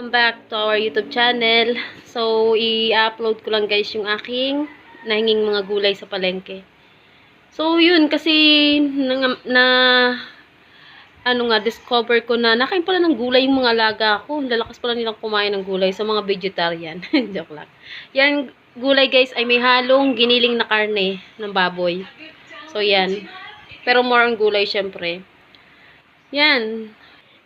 Welcome back to our YouTube channel. So, i-upload ko lang guys yung aking nahinging mga gulay sa palengke. So, yun, kasi na, na ano nga, discover ko na nakain pala ng gulay yung mga alaga ko. Lalakas pala nilang kumain ng gulay sa mga vegetarian. Joke lang. Yan, gulay guys ay may halong giniling na karne ng baboy. So, yan. Pero more on gulay syempre. Yan.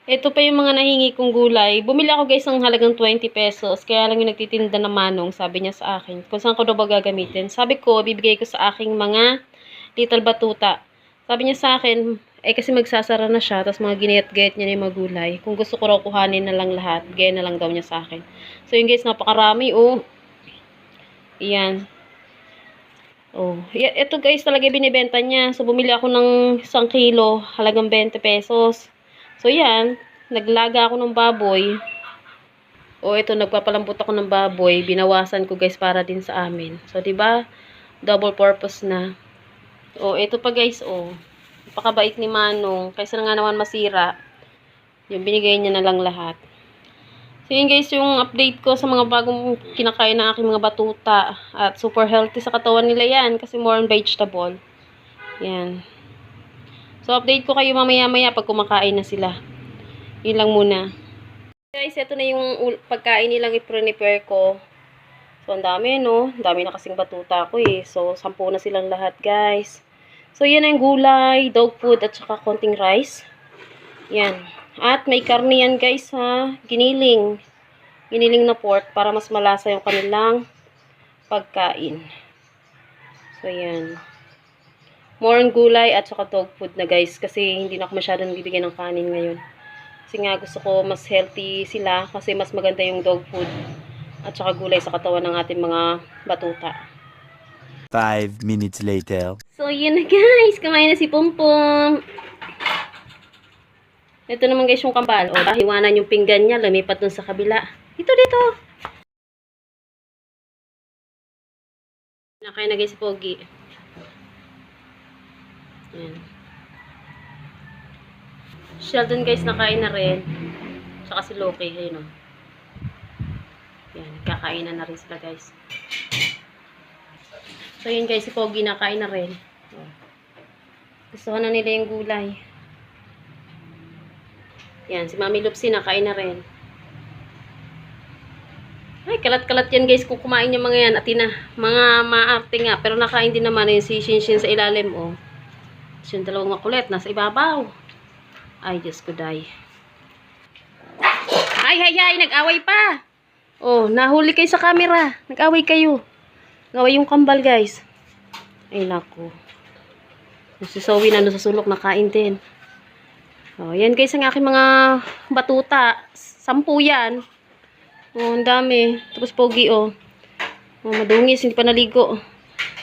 Ito pa yung mga nahingi kong gulay. Bumili ako guys ng halagang 20 pesos. Kaya lang yung nagtitinda na manong, sabi niya sa akin. Kung saan ko daw ba gagamitin. Sabi ko, bibigay ko sa aking mga little batuta. Sabi niya sa akin, eh kasi magsasara na siya, tapos mga ginayat-gayat niya na yung mga gulay. Kung gusto ko raw kuhanin na lang lahat, gaya na lang daw niya sa akin. So yun guys, napakarami oh. Iyan. Oh, ito guys talaga binibenta niya. So bumili ako ng isang kilo, halagang 20 pesos. So yan, naglaga ako ng baboy. O ito, nagpapalambot ako ng baboy. Binawasan ko guys para din sa amin. So ba? Double purpose na. O ito pa guys, oh. Napakabait ni Manong. Kaysa na nga naman masira. Yung binigay niya na lang lahat. So yun guys, yung update ko sa mga bagong kinakain ng aking mga batuta. At super healthy sa katawan nila yan. Kasi more on vegetable. Yan. So, update ko kayo mamaya-maya pag kumakain na sila. Yun lang muna. Guys, ito na yung pagkain nilang i-prepare ko. So, ang dami, no? Ang dami na kasing batuta ko, eh. So, sampu na silang lahat, guys. So, yan ang gulay, dog food, at saka konting rice. Yan. At may karne yan, guys, ha? Giniling. Giniling na pork para mas malasa yung kanilang pagkain. So, yan more on gulay at saka dog food na guys kasi hindi na ako masyadong bibigyan ng kanin ngayon. Kasi nga gusto ko mas healthy sila kasi mas maganda yung dog food at saka gulay sa katawan ng ating mga batuta. Five minutes later. So yun na guys, kumain na si Pumpum. Ito naman guys yung kambal. O, hiwanan yung pinggan niya, lumipat dun sa kabila. Dito, dito. Nakain na guys si Pogi. Yan. Sheldon guys, nakain na rin. Tsaka si Loki, ayun o. Yan, kakain na rin sila guys. So yun guys, si Pogi nakain na rin. Oh. Gustuhan na nila yung gulay. Yan, si Mami Lupsi nakain na rin. Ay, kalat-kalat yan guys kung kumain yung mga yan. Atina, mga maarte nga. Pero nakain din naman yung si Shinshin sa ilalim, oh. Tapos yung dalawang makulit, nasa ibabaw. Ay, Diyos ko, day. Ay, ay, ay, nag-away pa. Oh, nahuli kayo sa camera. Nag-away kayo. Nag-away yung kambal, guys. Ay, naku. Si Zoe nando sa sulok, nakain din. Oh, yan guys ang aking mga batuta. Sampu yan. Oh, ang dami. Tapos pogi, oh. Oh, madungis, hindi pa naligo.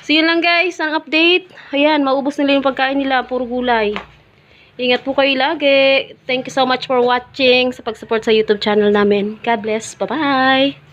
So, yun lang guys, ang update. Ayan, maubos nila yung pagkain nila, puro gulay. Ingat po kayo lagi. Thank you so much for watching sa pag-support sa YouTube channel namin. God bless. Bye-bye!